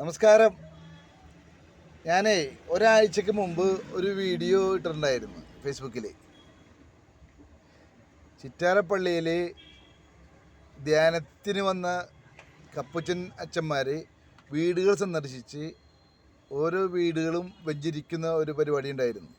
നമസ്കാരം. ഞാനേ ഒരാഴ്ചക്ക് മുമ്പ് ഒരു വീഡിയോ ഇട്ടിട്ടുണ്ടായിരുന്നു ഫേസ്ബുക്കിൽ ചിറ്റാരപ്പള്ളിയിൽ ധ്യാനത്തിന് വന്ന കപ്പച്ചൻ അച്ഛന്മാർ വീടുകൾ സന്ദർശിച്ച് ഓരോ വീടുകളും വെഞ്ചരിക്കുന്ന ഒരു പരിപാടി ഉണ്ടായിരുന്നു.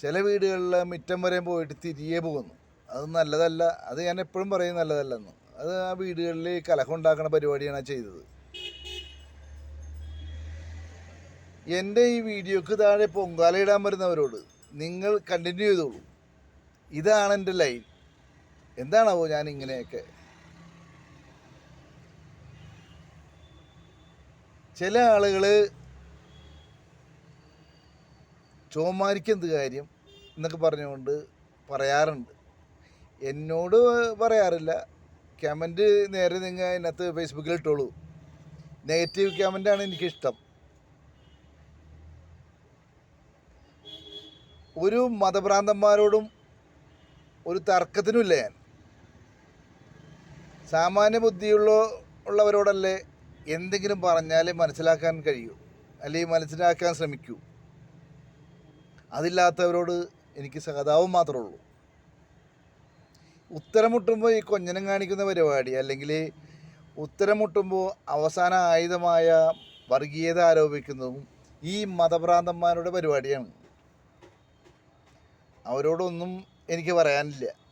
ചില വീടുകളിൽ മിറ്റം വരെ പോയിട്ട് തിരികെ പോകുന്നു. അത് നല്ലതല്ല അത് ഞാൻ എപ്പോഴും പറയും നല്ലതല്ലെന്ന്. അത് ആ വീടുകളിൽ കലഹം ഉണ്ടാക്കുന്ന പരിപാടിയാണ് ചെയ്തത്. എന്റെ ഈ വീഡിയോക്ക് താഴെ പൊങ്കാല ഇടാൻ വരുന്നവരോട് നിങ്ങൾ കണ്ടിന്യൂ ചെയ്തോളൂ. ഇതാണ് എന്റെ ലൈൻ എന്താണാവോ ഞാൻ ഇങ്ങനെയൊക്കെ ചില ആളുകൾ ചോമാരിക്ക് എന്ത് കാര്യം എന്നൊക്കെ പറഞ്ഞുകൊണ്ട് പറയാറുണ്ട്. എന്നോട് പറയാറില്ല. കമന്റ് നേരെ നിങ്ങൾ അതിനകത്ത് ഫേസ്ബുക്കിൽ ഇട്ടോളൂ. നെഗറ്റീവ് കമന്റാണ് എനിക്കിഷ്ടം. ഒരു മതഭ്രാന്തന്മാരോടും ഒരു തർക്കത്തിനുമില്ല ഞാൻ. സാമാന്യ ബുദ്ധിയുള്ള ഉള്ളവരോടല്ലേ എന്തെങ്കിലും പറഞ്ഞാലേ മനസ്സിലാക്കാൻ കഴിയൂ. അല്ലെങ്കിൽ മനസ്സിലാക്കാൻ ശ്രമിക്കൂ. അതില്ലാത്തവരോട് എനിക്ക് സഹതാപം മാത്രമേ ഉള്ളൂ. ഉത്തരം മുട്ടുമ്പോൾ ഈ കൊഞ്ഞനം കാണിക്കുന്ന പരിപാടി അല്ലെങ്കിൽ ഉത്തരം മുട്ടുമ്പോൾ അവസാന ആയുധമായ വർഗീയത ആരോപിക്കുന്നതും ഈ മതഭ്രാന്തന്മാരുടെ പരിപാടിയാണ്. അവരോടൊന്നും എനിക്ക് പറയാനില്ല.